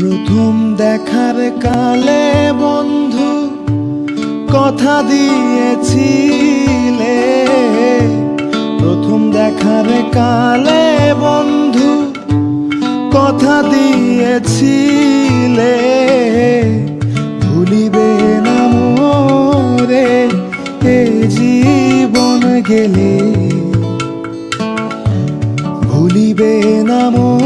প্রথম দেখার কালে বন্ধু কথা দিয়েছিলে। প্রথম দেখার কালে বন্ধু কথা দিয়েছিলে। ভুলিবে না মোরে, এ জীবন গেলে। ভুলিবে না মোরে